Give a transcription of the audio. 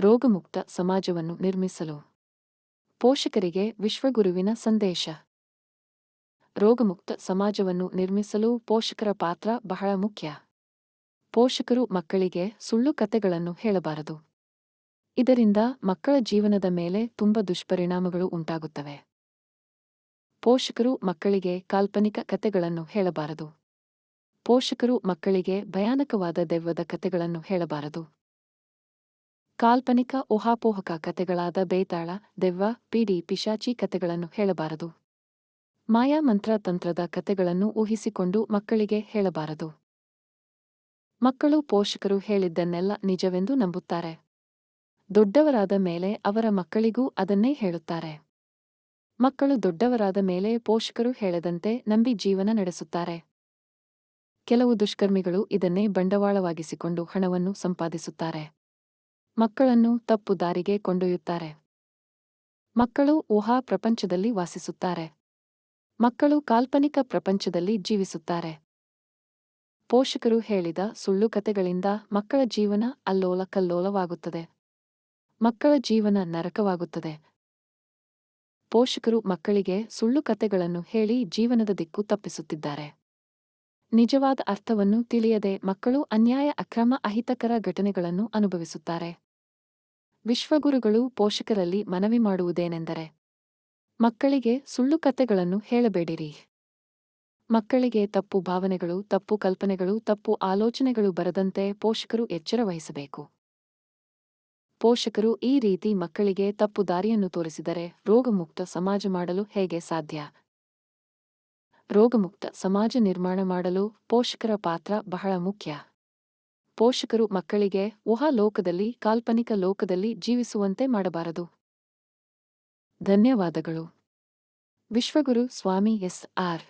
ರೋಗಮುಕ್ತ ಸಮಾಜವನ್ನು ನಿರ್ಮಿಸಲು. ಪೋಷಕರಿಗೆ ವಿಶ್ವಗುರುವಿನ ಸಂದೇಶ. ರೋಗಮುಕ್ತ ಸಮಾಜವನ್ನು ನಿರ್ಮಿಸಲು ಪೋಷಕರ ಪಾತ್ರ ಬಹಳ ಮುಖ್ಯ. ಪೋಷಕರು ಮಕ್ಕಳಿಗೆ ಸುಳ್ಳು ಕಥೆಗಳನ್ನು ಹೇಳಬಾರದು. ಇದರಿಂದ ಮಕ್ಕಳ ಜೀವನದ ಮೇಲೆ ತುಂಬ ದುಷ್ಪರಿಣಾಮಗಳು ಉಂಟಾಗುತ್ತವೆ. ಪೋಷಕರು ಮಕ್ಕಳಿಗೆ ಕಾಲ್ಪನಿಕ ಕಥೆಗಳನ್ನು ಹೇಳಬಾರದು. ಪೋಷಕರು ಮಕ್ಕಳಿಗೆ ಭಯಾನಕವಾದ ದೆವ್ವದ ಕಥೆಗಳನ್ನು ಹೇಳಬಾರದು. ಕಾಲ್ಪನಿಕ ಊಹಾಪೋಹಕ ಕಥೆಗಳಾದ ಬೇತಾಳ, ದೆವ್ವ, ಪಿಡಿ, ಪಿಶಾಚಿ ಕಥೆಗಳನ್ನು ಹೇಳಬಾರದು. ಮಾಯಾ ಮಂತ್ರ ತಂತ್ರದ ಕಥೆಗಳನ್ನು ಊಹಿಸಿಕೊಂಡು ಮಕ್ಕಳಿಗೆ ಹೇಳಬಾರದು. ಮಕ್ಕಳು ಪೋಷಕರು ಹೇಳಿದ್ದನ್ನೆಲ್ಲ ನಿಜವೆಂದು ನಂಬುತ್ತಾರೆ. ದೊಡ್ಡವರಾದ ಮೇಲೆ ಅವರ ಮಕ್ಕಳಿಗೂ ಅದನ್ನೇ ಹೇಳುತ್ತಾರೆ. ಮಕ್ಕಳು ದೊಡ್ಡವರಾದ ಮೇಲೆ ಪೋಷಕರು ಹೇಳದಂತೆ ನಂಬಿ ಜೀವನ ನಡೆಸುತ್ತಾರೆ. ಕೆಲವು ದುಷ್ಕರ್ಮಿಗಳು ಇದನ್ನೇ ಬಂಡವಾಳವಾಗಿಸಿಕೊಂಡು ಹಣವನ್ನು ಸಂಪಾದಿಸುತ್ತಾರೆ. ಮಕ್ಕಳನ್ನು ತಪ್ಪು ದಾರಿಗೆ ಕೊಂಡೊಯ್ಯುತ್ತಾರೆ. ಮಕ್ಕಳು ಊಹಾ ಪ್ರಪಂಚದಲ್ಲಿ ವಾಸಿಸುತ್ತಾರೆ. ಮಕ್ಕಳು ಕಾಲ್ಪನಿಕ ಪ್ರಪಂಚದಲ್ಲಿ ಜೀವಿಸುತ್ತಾರೆ. ಪೋಷಕರು ಹೇಳಿದ ಸುಳ್ಳು ಕತೆಗಳಿಂದ ಮಕ್ಕಳ ಜೀವನ ಅಲ್ಲೋಲ ಕಲ್ಲೋಲವಾಗುತ್ತದೆ ಮಕ್ಕಳ ಜೀವನ ನರಕವಾಗುತ್ತದೆ. ಪೋಷಕರು ಮಕ್ಕಳಿಗೆ ಸುಳ್ಳು ಕತೆಗಳನ್ನು ಹೇಳಿ ಜೀವನದ ದಿಕ್ಕು ತಪ್ಪಿಸುತ್ತಿದ್ದಾರೆ. ನಿಜವಾದ ಅರ್ಥವನ್ನು ತಿಳಿಯದೆ ಮಕ್ಕಳು ಅನ್ಯಾಯ, ಅಕ್ರಮ, ಅಹಿತಕರ ಘಟನೆಗಳನ್ನು ಅನುಭವಿಸುತ್ತಾರೆ. ವಿಶ್ವಗುರುಗಳು ಪೋಷಕರಲ್ಲಿ ಮನವಿ ಮಾಡುವುದೇನೆಂದರೆ, ಮಕ್ಕಳಿಗೆ ಸುಳ್ಳು ಕತೆಗಳನ್ನು ಹೇಳಬೇಡಿರಿ. ಮಕ್ಕಳಿಗೆ ತಪ್ಪು ಭಾವನೆಗಳು, ತಪ್ಪು ಕಲ್ಪನೆಗಳು, ತಪ್ಪು ಆಲೋಚನೆಗಳು ಬರದಂತೆ ಪೋಷಕರು ಎಚ್ಚರ ವಹಿಸಬೇಕು. ಪೋಷಕರು ಈ ರೀತಿ ಮಕ್ಕಳಿಗೆ ತಪ್ಪು ದಾರಿಯನ್ನು ತೋರಿಸಿದರೆ ರೋಗಮುಕ್ತ ಸಮಾಜ ಮಾಡಲು ಹೇಗೆ ಸಾಧ್ಯ? ರೋಗಮುಕ್ತ ಸಮಾಜ ನಿರ್ಮಾಣ ಮಾಡಲು ಪೋಷಕರ ಪಾತ್ರ ಬಹಳ ಮುಖ್ಯ. ಪೋಷಕರು ಮಕ್ಕಳಿಗೆ ಊಹಾ ಲೋಕದಲ್ಲಿ ಕಾಲ್ಪನಿಕ ಲೋಕದಲ್ಲಿ ಜೀವಿಸುವಂತೆ ಮಾಡಬಾರದು. ಧನ್ಯವಾದಗಳು. ವಿಶ್ವಗುರು ಸ್ವಾಮಿ ಎಸ್ ಆರ್.